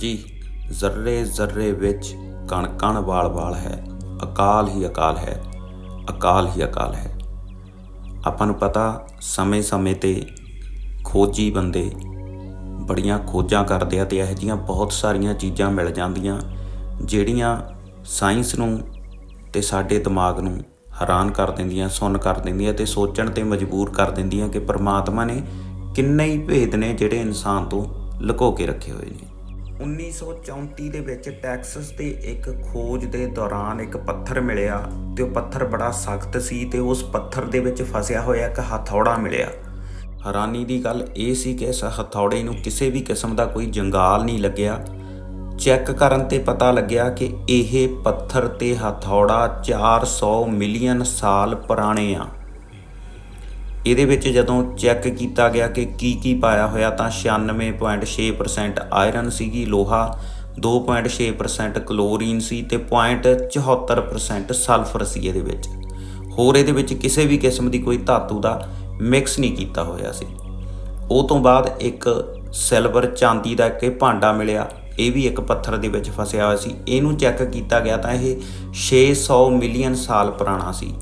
ਹਾਂਜੀ ਜ਼ਰਰੇ ਜ਼ਰਰੇ ਵਿੱਚ ਕਣ ਕਣ ਵਾਲ ਵਾਲ ਹੈ, ਅਕਾਲ ਹੀ ਅਕਾਲ ਹੈ, ਅਕਾਲ ਹੀ ਅਕਾਲ ਹੈ। ਆਪਾਂ ਨੂੰ ਪਤਾ ਸਮੇਂ-ਸਮੇਂ ਤੇ ਖੋਜੀ ਬੰਦੇ ਬੜੀਆਂ ਖੋਜਾਂ ਕਰਦੇ ਆ ਤੇ ਇਹੋ ਜਿਹੀਆਂ ਬਹੁਤ ਸਾਰੀਆਂ ਚੀਜ਼ਾਂ ਮਿਲ ਜਾਂਦੀਆਂ ਜਿਹੜੀਆਂ ਸਾਇੰਸ ਨੂੰ ਤੇ ਸਾਡੇ ਦਿਮਾਗ ਨੂੰ ਹੈਰਾਨ ਕਰ ਦਿੰਦੀਆਂ, ਸੁੰਨ ਕਰ ਦਿੰਦੀਆਂ ਤੇ ਸੋਚਣ ਤੇ ਮਜਬੂਰ ਕਰ ਦਿੰਦੀਆਂ ਕਿ ਪ੍ਰਮਾਤਮਾ ਨੇ ਕਿੰਨੇ ਹੀ ਭੇਦ ਨੇ ਜਿਹੜੇ ਇਨਸਾਨ ਤੋਂ ਲੁਕੋ ਕੇ ਰੱਖੇ ਹੋਏ ਨੇ। 1934 ਦੇ ਵਿੱਚ ਟੈਕਸਸ 'ਤੇ ਇੱਕ ਖੋਜ ਦੇ ਦੌਰਾਨ ਇੱਕ ਪੱਥਰ ਮਿਲਿਆ ਤੇ ਉਹ ਪੱਥਰ ਬੜਾ ਸਖਤ ਸੀ ਤੇ ਉਸ ਪੱਥਰ ਦੇ ਵਿੱਚ ਫਸਿਆ ਹੋਇਆ ਇੱਕ ਹਥੌੜਾ ਮਿਲਿਆ। ਹੈਰਾਨੀ ਦੀ ਗੱਲ ਇਹ ਸੀ ਕਿ ਇਸ ਹਥੌੜੇ ਨੂੰ ਕਿਸੇ ਵੀ ਕਿਸਮ ਦਾ ਕੋਈ ਜੰਗਾਲ ਨਹੀਂ ਲੱਗਿਆ। ਚੈੱਕ ਕਰਨ ਤੇ ਪਤਾ ਲੱਗਿਆ ਕਿ ਇਹ ਪੱਥਰ ਤੇ ਹਥੌੜਾ 400 ਮਿਲੀਅਨ ਸਾਲ ਪੁਰਾਣੇ ਆ। ਇਹਦੇ ਵਿੱਚ ਜਦੋਂ ਚੈੱਕ ਕੀਤਾ ਗਿਆ ਕਿ ਕੀ ਕੀ ਪਾਇਆ ਹੋਇਆ ਤਾਂ 96.6% ਆਇਰਨ ਸੀਗੀ, ਲੋਹਾ 2.6% ਕਲੋਰੀਨ ਸੀ ਤੇ 0.74% ਸਲਫਰ ਸੀ ਇਹਦੇ ਵਿੱਚ। ਹੋਰ ਇਹਦੇ ਵਿੱਚ ਕਿਸੇ ਵੀ ਕਿਸਮ ਦੀ ਕੋਈ ਧਾਤੂ ਦਾ ਮਿਕਸ ਨਹੀਂ ਕੀਤਾ ਹੋਇਆ ਸੀ। ਉਹ ਤੋਂ ਬਾਅਦ ਇੱਕ ਸਿਲਵਰ ਚਾਂਦੀ ਦਾ ਇੱਕ ਭਾਂਡਾ ਮਿਲਿਆ, ਇਹ ਵੀ ਇੱਕ ਪੱਥਰ ਦੇ ਵਿੱਚ ਫਸਿਆ ਹੋਇਆ ਸੀ। ਇਹਨੂੰ ਚੈੱਕ ਕੀਤਾ ਗਿਆ ਤਾਂ ਇਹ 600 ਮਿਲੀਅਨ ਸਾਲ ਪੁਰਾਣਾ ਸੀ।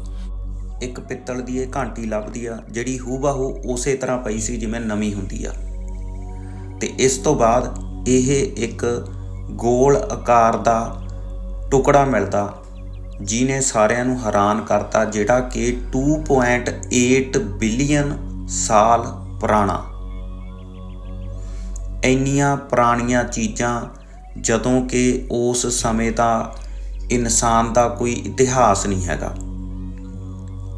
ਇੱਕ ਪਿੱਤਲ ਦੀ ਇਹ ਘੰਟੀ ਲੱਭਦੀ ਆ, ਜਿਹੜੀ ਹੂਬਹੂ ਉਸੇ ਤਰ੍ਹਾਂ ਪਈ ਸੀ ਜਿਵੇਂ ਨਵੀਂ ਹੁੰਦੀ ਆ। ਤੇ ਇਸ ਤੋਂ ਬਾਅਦ ਇਹ ਇੱਕ ਗੋਲ ਆਕਾਰ ਦਾ ਟੁਕੜਾ ਮਿਲਦਾ, ਜਿਹਨੇ ਸਾਰਿਆਂ ਨੂੰ ਹੈਰਾਨ ਕਰਤਾ, ਜਿਹੜਾ ਕਿ 2.8 ਬਿਲੀਅਨ ਸਾਲ ਪੁਰਾਣਾ। ਇੰਨੀਆਂ ਪੁਰਾਣੀਆਂ ਚੀਜ਼ਾਂ, ਜਦੋਂ ਕਿ ਉਸ ਸਮੇਂ ਦਾ ਇਨਸਾਨ ਦਾ ਕੋਈ ਇਤਿਹਾਸ ਨਹੀਂ ਹੈਗਾ।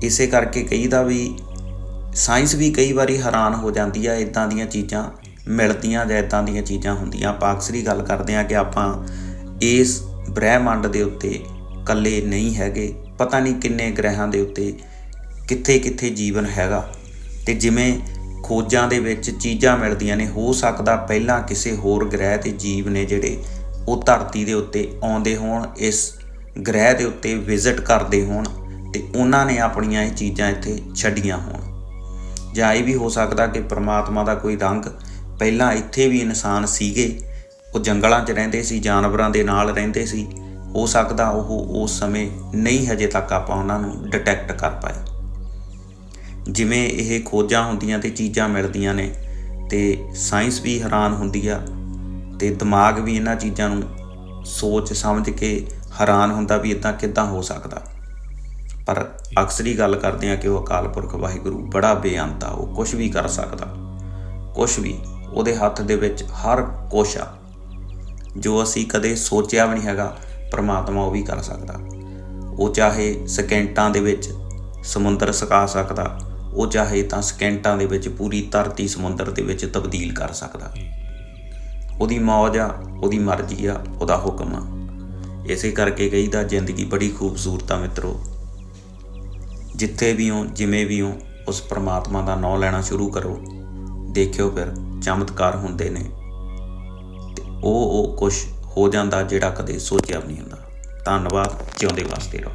ਇਸੇ ਕਰਕੇ ਕਹੀਦਾ ਵੀ ਸਾਇੰਸ ਵੀ ਕਈ ਵਾਰੀ ਹੈਰਾਨ ਹੋ ਜਾਂਦੀ ਆ ਇਦਾਂ ਦੀਆਂ ਚੀਜ਼ਾਂ ਮਿਲਦੀਆਂ ਜਾਂ ਇਦਾਂ ਦੀਆਂ ਚੀਜ਼ਾਂ ਹੁੰਦੀਆਂ। ਆਪਾਂ ਅਕਸਰ ਹੀ ਗੱਲ ਕਰਦੇ ਆ ਕਿ ਆਪਾਂ ਇਸ ਬ੍ਰਹਿਮੰਡ ਦੇ ਉੱਤੇ ਇਕੱਲੇ ਨਹੀਂ ਹੈਗੇ। ਪਤਾ ਨਹੀਂ ਕਿੰਨੇ ਗ੍ਰਹਿਆਂ ਦੇ ਉੱਤੇ ਕਿੱਥੇ ਕਿੱਥੇ ਜੀਵਨ ਹੈਗਾ। ਤੇ ਜਿਵੇਂ ਖੋਜਾਂ ਦੇ ਵਿੱਚ ਚੀਜ਼ਾਂ ਮਿਲਦੀਆਂ ਨੇ, ਹੋ ਸਕਦਾ ਪਹਿਲਾਂ ਕਿਸੇ ਹੋਰ ਗ੍ਰਹਿ ਤੇ ਜੀਵ ਨੇ ਜਿਹੜੇ ਉਹ ਧਰਤੀ ਦੇ ਉੱਤੇ ਆਉਂਦੇ ਹੋਣ, ਇਸ ਗ੍ਰਹਿ ਦੇ ਉੱਤੇ ਵਿਜ਼ਿਟ ਕਰਦੇ ਹੋਣ। ਤੇ ਉਹਨਾਂ ਨੇ ਆਪਣੀਆਂ ਇਹ ਚੀਜ਼ਾਂ ਇੱਥੇ ਛੱਡੀਆਂ ਹੋਣ। ਜਾਂ ਇਹ ਵੀ ਹੋ ਸਕਦਾ ਕਿ ਪ੍ਰਮਾਤਮਾ ਦਾ ਕੋਈ ਰੰਗ ਪਹਿਲਾਂ ਇੱਥੇ ਵੀ ਇਨਸਾਨ ਸੀਗੇ, ਉਹ ਜੰਗਲਾਂ 'ਚ ਰਹਿੰਦੇ ਸੀ, ਜਾਨਵਰਾਂ ਦੇ ਨਾਲ ਰਹਿੰਦੇ ਸੀ। ਹੋ ਸਕਦਾ ਉਹ ਉਸ ਸਮੇਂ ਨਹੀਂ ਹਜੇ ਤੱਕ ਆਪਾਂ ਉਹਨਾਂ ਨੂੰ ਡਿਟੈਕਟ ਕਰ ਪਾਏ। ਜਿਵੇਂ ਇਹ ਖੋਜਾਂ ਹੁੰਦੀਆਂ ਤੇ ਚੀਜ਼ਾਂ ਮਿਲਦੀਆਂ ਨੇ ਤੇ ਸਾਇੰਸ ਵੀ ਹੈਰਾਨ ਹੁੰਦੀ ਆ ਤੇ ਦਿਮਾਗ ਵੀ ਇਹਨਾਂ ਚੀਜ਼ਾਂ ਨੂੰ ਸੋਚ ਸਮਝ ਕੇ ਹੈਰਾਨ ਹੁੰਦਾ ਵੀ ਇਦਾਂ ਕਿੱਦਾਂ ਹੋ ਸਕਦਾ। ਪਰ ਅਕਸਰ ਹੀ ਗੱਲ ਕਰਦੇ ਆ ਕਿ ਉਹ ਅਕਾਲ ਪੁਰਖ ਵਾਹਿਗੁਰੂ ਬੜਾ ਬੇਅੰਤ ਆ, ਉਹ ਕੁਝ ਵੀ ਕਰ ਸਕਦਾ। ਕੁਝ ਵੀ, ਉਹਦੇ ਹੱਥ ਦੇ ਵਿੱਚ ਹਰ ਕੁਛ ਆ। ਜੋ ਅਸੀਂ ਕਦੇ ਸੋਚਿਆ ਵੀ ਨਹੀਂ ਹੈਗਾ, ਪ੍ਰਮਾਤਮਾ ਉਹ ਵੀ ਕਰ ਸਕਦਾ। ਉਹ ਚਾਹੇ ਸਕਿੰਟਾਂ ਦੇ ਵਿੱਚ ਸਮੁੰਦਰ ਸੁਕਾ ਸਕਦਾ, ਉਹ ਚਾਹੇ ਤਾਂ ਸਕਿੰਟਾਂ ਦੇ ਵਿੱਚ ਪੂਰੀ ਧਰਤੀ ਸਮੁੰਦਰ ਦੇ ਵਿੱਚ ਤਬਦੀਲ ਕਰ ਸਕਦਾ। ਉਹਦੀ ਮੌਜ ਆ, ਉਹਦੀ ਮਰਜ਼ੀ ਆ, ਉਹਦਾ ਹੁਕਮ ਆ। ਇਸੇ ਕਰਕੇ ਕਹੀਦਾ, ਜ਼ਿੰਦਗੀ ਬੜੀ ਖੂਬਸੂਰਤ ਆ ਮਿੱਤਰੋ। ਜਿੱਥੇ ਵੀ ਹੋ, ਜਿਵੇਂ ਵੀ ਹੋ, ਉਸ ਪ੍ਰਮਾਤਮਾ ਦਾ ਨਾਮ ਲੈਣਾ ਸ਼ੁਰੂ ਕਰੋ। ਦੇਖਿਓ ਫਿਰ, ਚਮਤਕਾਰ ਹੁੰਦੇ ਨੇ। ਤੇ ਉਹ ਉਹ ਕੁਝ ਹੋ ਜਾਂਦਾ ਜਿਹੜਾ ਕਦੇ ਸੋਚਿਆ ਵੀ ਨਹੀਂ ਹੁੰਦਾ। ਧੰਨਵਾਦ, ਜਿਉਂਦੇ ਵਾਸਤੇ ਰਹੋ।